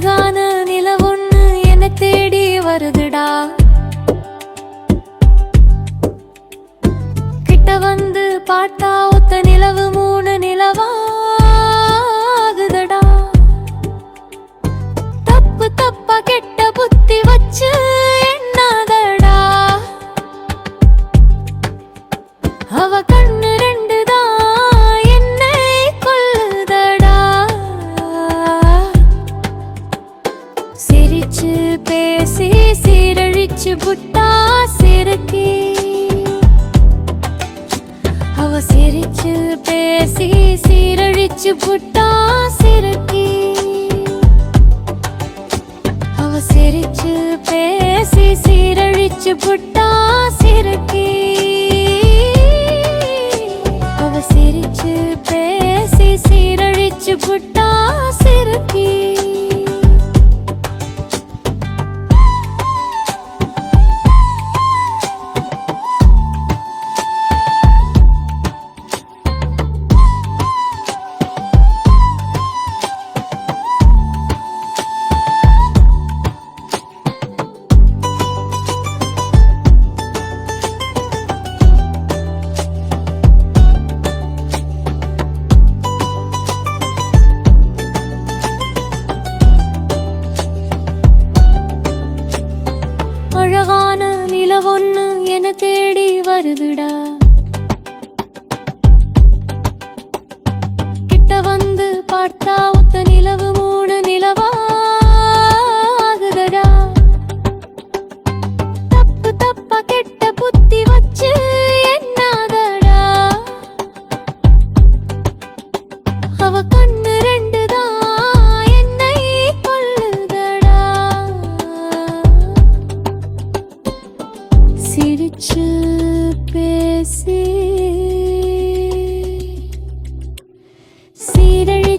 அழகான நிலவொன்னு என தேடி வருதுடா. கிட்ட வந்து பாட்டா ஒத்த நிலவு மூணு நிலவாகுதடா. தப்பு தப்பா கெட்ட புத்தி வச்சு எண்ணாதடா அவ கண் பேசி சீரழிச்சு புட்டா சிறுக்கி. அவ சிரிச்சு பேசி சீரழிச்சு புட்டா சிறுக்கி. அவ சிரிச்சு பேசி சீரழிச்சு புட்டா சிறுக்கி. அவ சிரிச்சு பேசி சீரழிச்சு புட்டா சிறுக்கி. ஒண்ணு என தேடி வருதுடா. கிட்ட வந்து பார்த்தா ஒத்த நிலவு மூணு நிலவாகுதடா. தப்பு தப்பா கெட்ட புத்தி வச்சு எண்ணாதடா அவ கண்ணு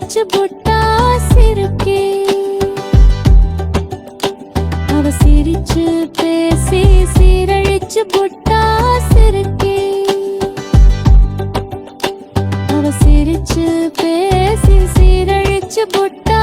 சீரழிச்சு புட்டா அவ சிரிச்சு பேசி சீரழிச்சு புட்டா சிறுக்கி அவ சிரிச்சு பேசி சீரழிச்சு புட்டா